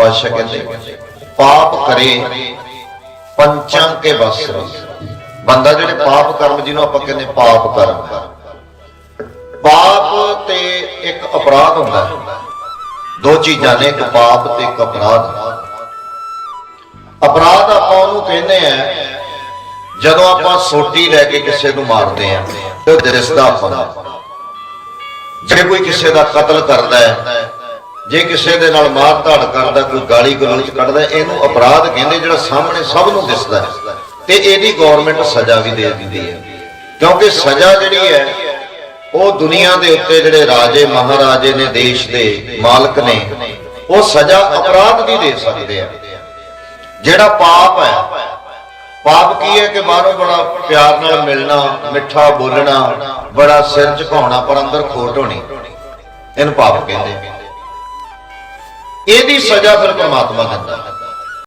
ਪਾਤਸ਼ਾਹ ਕਹਿੰਦੇ ਪਾਪ ਕਰੇ ਪੰਚਾਂ ਕੇ ਬਸ। ਬੰਦਾ ਜਿਹੜੇ ਪਾਪ ਕਰਮ, ਜਿਹਨੂੰ ਆਪਾਂ ਕਹਿੰਦੇ ਪਾਪ ਕਰਮ। ਪਾਪ ਤੇ ਇੱਕ ਅਪਰਾਧ ਹੁੰਦਾ ਹੈ। ਦੋ ਚੀਜ਼ਾਂ ਨੇ, ਇੱਕ ਪਾਪ ਤੇ ਇੱਕ ਅਪਰਾਧ। ਅਪਰਾਧ ਆਪਾਂ ਉਹਨੂੰ ਕਹਿੰਦੇ ਆ, ਜਦੋਂ ਆਪਾਂ ਸੋਟੀ ਲੈ ਕੇ ਕਿਸੇ ਨੂੰ ਮਾਰਦੇ ਆ, ਤੇ ਉਹ ਦਿਸਦਾ ਆਪਾਂ ਜੇ ਕੋਈ ਕਿਸੇ ਦਾ ਕਤਲ ਕਰਦਾ ਹੈ ਜੇ ਕਿਸੇ ਦੇ ਨਾਲ ਮਾਰ ਧਾੜ ਕਰਦਾ, ਕੋਈ ਗਾਲੀ ਗਲੋਚ ਕੱਢਦਾ, ਇਹਨੂੰ ਅਪਰਾਧ ਕਹਿੰਦੇ ਜਿਹੜਾ ਸਾਹਮਣੇ ਸਭ ਨੂੰ ਦਿਸਦਾ ਹੈ। ਤੇ ਇਹਦੀ ਗਵਰਨਮੈਂਟ ਸਜ਼ਾ ਵੀ ਦੇ ਦਿੰਦੀ ਹੈ। ਕਿਉਂਕਿ ਸਜ਼ਾ ਜਿਹੜੀ ਹੈ, ਉਹ ਦੁਨੀਆ ਦੇ ਉੱਤੇ ਜਿਹੜੇ ਰਾਜੇ, ਮਹਾਰਾਜੇ ਨੇ, ਦੇਸ਼ ਦੇ ਮਾਲਕ ਨੇ, ਉਹ ਸਜ਼ਾ ਅਪਰਾਧ ਦੀ ਦੇ ਸਕਦੇ ਆ। ਜਿਹੜਾ ਪਾਪ ਹੈ, ਪਾਪ ਕੀ ਹੈ ਕਿ ਬਾਹਰੋਂ ਬੜਾ ਪਿਆਰ ਨਾਲ ਮਿਲਣਾ, ਮਿੱਠਾ ਬੋਲਣਾ, ਬੜਾ ਸਿਰ ਝੁਕਾਉਣਾ ਪਰ ਅੰਦਰ ਖੋਟ ਹੋਣੀ, ਇਹਨੂੰ ਪਾਪ ਕਹਿੰਦੇ ਇਹਦੀ ਸਜ਼ਾ ਫਿਰ ਪਰਮਾਤਮਾ ਦਿੰਦਾ।